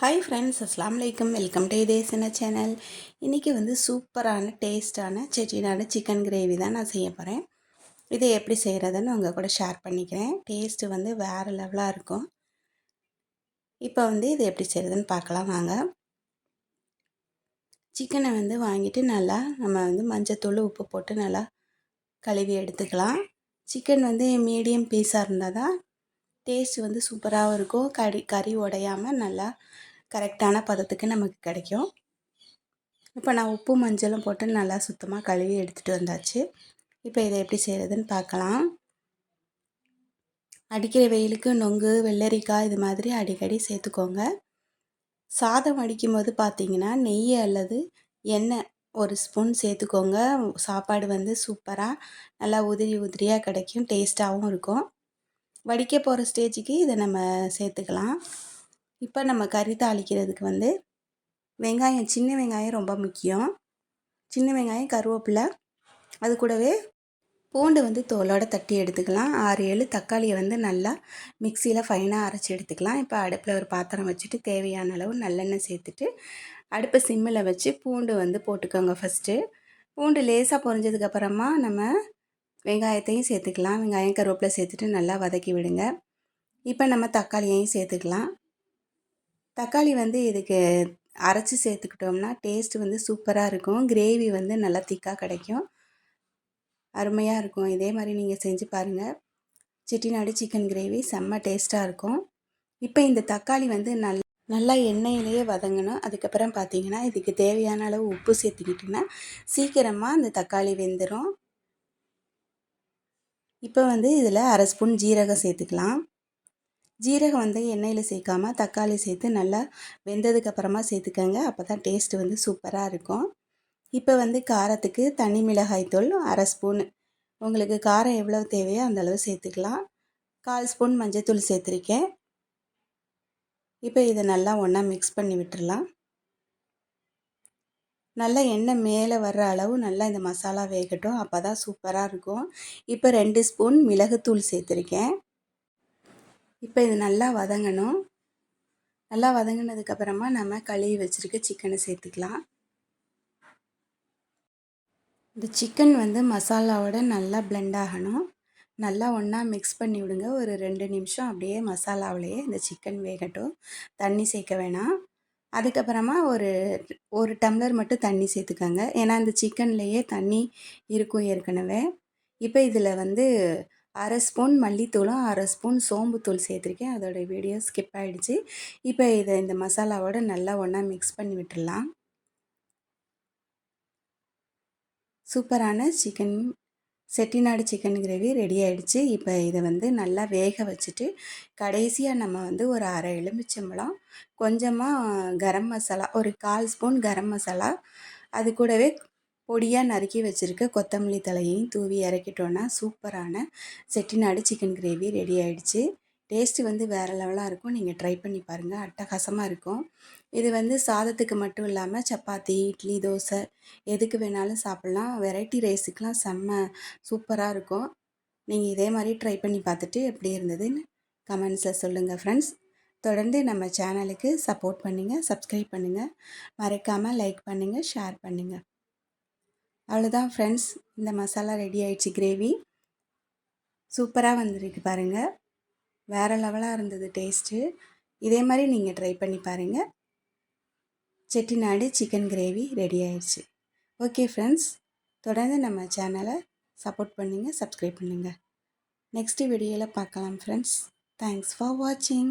Hi friends அஸ்லாம் வலைக்கம் welcome to இதேசன channel இன்றைக்கி வந்து சூப்பரான டேஸ்டான செட்டினான சிக்கன் கிரேவி தான் நான் செய்ய போகிறேன் இதை எப்படி செய்கிறதுன்னு உங்கள் கூட ஷேர் பண்ணிக்கிறேன். டேஸ்ட்டு வந்து வேறு லெவலாக இருக்கும். இப்போ வந்து இதை எப்படி செய்கிறதுன்னு பார்க்கலாம் வாங்க. சிக்கனை வந்து வாங்கிட்டு நல்லா நம்ம வந்து மஞ்சத்தூள் உப்பு போட்டு நல்லா கழுவி எடுத்துக்கலாம். சிக்கன் வந்து மீடியம் பீஸாக இருந்தால் தான் டேஸ்ட் வந்து சூப்பராகவும் இருக்கும். கறி கறி உடையாமல் நல்லா கரெக்டான பதத்துக்கு நமக்கு கிடைக்கும். இப்போ நான் உப்பு மஞ்சளும் போட்டு நல்லா சுத்தமாக கழுவி எடுத்துகிட்டு வந்தாச்சு. இப்போ இதை எப்படி செய்கிறதுன்னு பார்க்கலாம். அடிக்கிற வெயிலுக்கு நொங்கு வெள்ளரிக்காய் இது மாதிரி அடிக்கடி சேர்த்துக்கோங்க. சாதம் அடிக்கும் போது பார்த்தீங்கன்னா நெய் அல்லது எண்ணெய் ஒரு ஸ்பூன் சேர்த்துக்கோங்க. சாப்பாடு வந்து சூப்பராக நல்லா உதிரி உதிரியாக கிடைக்கும். டேஸ்ட்டாகவும் இருக்கும். வடிக்க போகிற ஸ்டேஜுக்கு இதை நம்ம சேர்த்துக்கலாம். இப்போ நம்ம கறி தாளிக்கிறதுக்கு வந்து வெங்காயம் சின்ன வெங்காயம் ரொம்ப முக்கியம். சின்ன வெங்காயம் கருவேப்பிலை அது கூடவே பூண்டு வந்து தோலோடு தட்டி எடுத்துக்கலாம். ஆறு ஏழு தக்காளியை வந்து நல்லா மிக்சியில் ஃபைனாக அரைச்சி எடுத்துக்கலாம். இப்போ அடுப்பில் ஒரு பாத்திரம் வச்சுட்டு தேவையான அளவு நல்லெண்ணெய் சேர்த்துட்டு அடுப்பை சிம்மில் வச்சு பூண்டு வந்து போட்டுக்கோங்க ஃபஸ்ட்டு பூண்டு லேசாக பொரிஞ்சதுக்கப்புறமா நம்ம வெங்காயத்தையும் சேர்த்துக்கலாம். வெங்காயம் கருவேப்பிலை சேர்த்துட்டு நல்லா வதக்கி விடுங்க. இப்போ நம்ம தக்காளியையும் சேர்த்துக்கலாம். தக்காளி வந்து இதுக்கு அரைச்சி சேர்த்துக்கிட்டோம்னா டேஸ்ட் வந்து சூப்பராக இருக்கும். கிரேவி வந்து நல்லா திக்காக கிடைக்கும். அருமையாக இருக்கும். இதே மாதிரி நீங்கள் செஞ்சு பாருங்கள் செட்டிநாடு சிக்கன் கிரேவி செம்ம டேஸ்ட்டாக இருக்கும். இப்போ இந்த தக்காளி வந்து நல் நல்லா எண்ணெயிலேயே வதங்கணும். அதுக்கப்புறம் பார்த்தீங்கன்னா இதுக்கு தேவையான அளவு உப்பு சேர்த்துக்கிட்டிங்கன்னா சீக்கிரமாக அந்த தக்காளி வெந்துடும் இப்போ வந்து இதில் அரை ஸ்பூன் ஜீரகம் சேர்த்துக்கலாம். ஜீரகம் வந்து எண்ணெயில் சேர்க்காம தக்காளி சேர்த்து நல்லா வெந்ததுக்கப்புறமா சேர்த்துக்கோங்க. அப்போ தான் டேஸ்ட்டு வந்து சூப்பராக இருக்கும். இப்போ வந்து காரத்துக்கு தனி மிளகாய் தூள் அரை ஸ்பூன். உங்களுக்கு காரம் எவ்வளோ தேவையோ அந்த அளவு சேர்த்துக்கலாம். கால் ஸ்பூன் மஞ்சள் சேர்த்துருக்கேன். இப்போ இதை நல்லா ஒன்றா மிக்ஸ் பண்ணி விட்டுடலாம் நல்லா எண்ணெய் மேலே வர்ற அளவு நல்லா இந்த மசாலா வேகட்டும். அப்போ தான் சூப்பராக இருக்கும். இப்போ ரெண்டு ஸ்பூன் மிளகுத்தூள் சேர்த்துருக்கேன். இப்போ இது நல்லா வதங்கணும். நல்லா வதங்கினதுக்கப்புறமா நம்ம கழுவி வச்சுருக்க சிக்கனை சேர்த்துக்கலாம். இந்த சிக்கன் வந்து மசாலாவோட நல்லா பிளெண்ட் ஆகணும். நல்லா ஒன்றா மிக்ஸ் பண்ணி விடுங்க. ஒரு ரெண்டு நிமிஷம் அப்படியே மசாலாவிலேயே இந்த சிக்கன் வேகட்டும். தண்ணி சேர்க்க வேணாம். அதுக்கப்புறமா ஒரு ஒரு டம்ளர் மட்டும் தண்ணி சேர்த்துக்கோங்க. ஏன்னா அந்த சிக்கன்லேயே தண்ணி இருக்கும் ஏற்கனவே. இப்போ இதில் வந்து அரை ஸ்பூன் மல்லித்தூளும் அரை ஸ்பூன் சோம்புத்தூள் சேர்த்துருக்கேன். அதோடய வீடியோ ஸ்கிப் ஆகிடுச்சு இப்போ இதை இந்த மசாலாவோட நல்லா ஒன்றா மிக்ஸ் பண்ணி விட்டுடலாம். சூப்பரான chicken Chettinad chicken gravy ready ஆகிடுச்சு இப்போ இதை வந்து நல்லா வேக வச்சுட்டு கடைசியாக நம்ம வந்து ஒரு அரை எலுமிச்சம்பழம் கொஞ்சமாக கரம் மசாலா ஒரு கால் ஸ்பூன் கரம் மசாலா அது கூடவே பொடியாக நறுக்கி வச்சுருக்க கொத்தமல்லி தலையையும் தூவி இறக்கிட்டோன்னா சூப்பரான செட்டிநாடு சிக்கன் கிரேவி ரெடி ஆகிடுச்சு டேஸ்ட்டு வந்து வேறு லெவலாக இருக்கும். நீங்கள் ட்ரை பண்ணி பாருங்கள் அட்டகாசமாக இருக்கும். இது வந்து சாதத்துக்கு மட்டும் இல்லாமல் சப்பாத்தி இட்லி தோசை எதுக்கு வேணாலும் சாப்பிட்லாம். வெரைட்டி ரைஸுக்கெலாம் செம்ம சூப்பராக இருக்கும். நீங்கள் இதே மாதிரி ட்ரை பண்ணி பார்த்துட்டு எப்படி இருந்ததுன்னு கமெண்ட்ஸில் சொல்லுங்கள் ஃப்ரெண்ட்ஸ். தொடர்ந்து நம்ம சேனலுக்கு சப்போர்ட் பண்ணுங்கள் சப்ஸ்கிரைப் பண்ணுங்கள் மறக்காமல் லைக் பண்ணுங்கள் ஷேர் பண்ணுங்கள் அவ்வளோதான் ஃப்ரெண்ட்ஸ். இந்த மசாலா ரெடி ஆயிடுச்சு கிரேவி. சூப்பராக வந்திருக்கு பாருங்கள் வேறு லெவலாக இருந்தது டேஸ்ட்டு இதே மாதிரி நீங்கள் ட்ரை பண்ணி பாருங்கள் செட்டிநாடு சிக்கன் கிரேவி ரெடி ஆயிடுச்சு. ஓகே ஃப்ரெண்ட்ஸ் தொடர்ந்து நம்ம சேனலை சப்போர்ட் பண்ணுங்கள் சப்ஸ்கிரைப் பண்ணுங்கள் நெக்ஸ்ட்டு வீடியோவில் பார்க்கலாம் ஃப்ரெண்ட்ஸ். தேங்க்ஸ் ஃபார் வாட்சிங்.